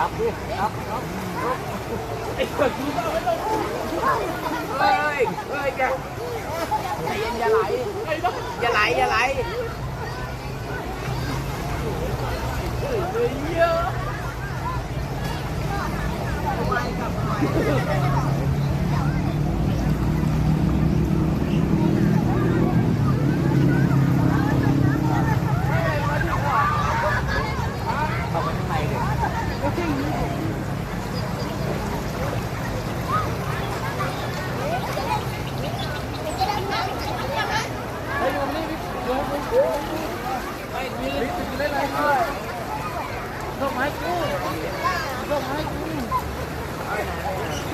ไอ้คนที่ต้องไม่ต้องเฮ้ยเฮ้ยแกใจเย็นอย่าไหลอย่าไหลอย่าไหลเฮ้ยเยอะ เข้าไปข้างในเลยเฮ้ยมันนี่ เดี๋ยวมันเฮ้ยมีลิฟต์เล่นอะไรด้วยดอกไม้กูดอกไม้กู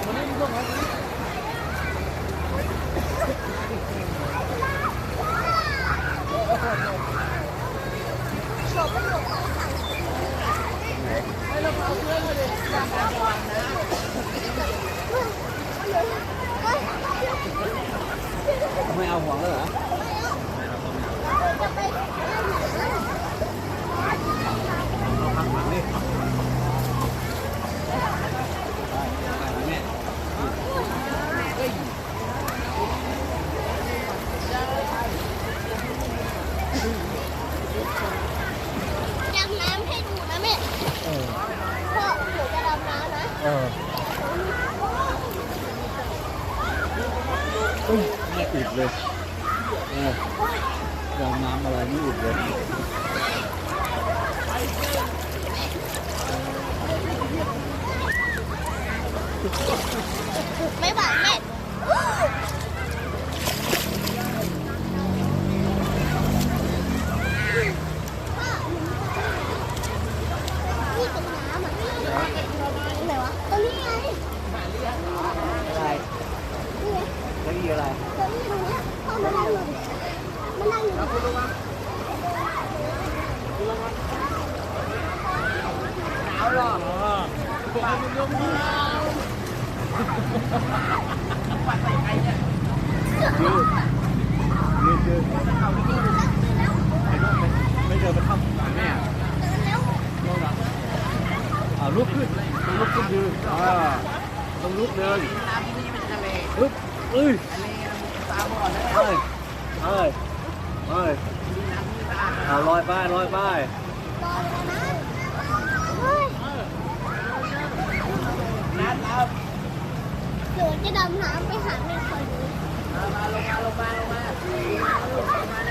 มันนี่ดอกไม้กูให้เราเอาเพื่อนมาดิระวังนะไม่เอาห่วงแล้วเหรอ ดำน้ำให้ดูนะแม่พ่อหนูจะดำน้ำนะเออเอ้ยไม่อุดเลยเออ ดำน้ำอะไรไม่อุดเลยไม่หวานแม่นี่ตรงน้ำอะไหนวะตรงนี้ไง อะไรแล้วอีอะไร ตรงนี้ตรงนี้พ่อมานั่งอยู่มานั่งอยู่ หนาวหรอปัดใส่ใครเนี่ยยืดยืดยืดไม่เดินไปทำหลังแม่เอาลุกขึ้นต้องลุกขึ้นยืนอ่าต้องลุกเดินน้ำที่นี่เป็นทะเลปึ๊บเอ้ยทะเลตาบอดเลยเอ้ยเอ้ยเอ้ยเอาลอยไปลอยไป รอเลยนะเฮ้ย นัดครับ หนู จะดำน้ำไปหาแม่คนนี้มามาลงมาลงมาลงมา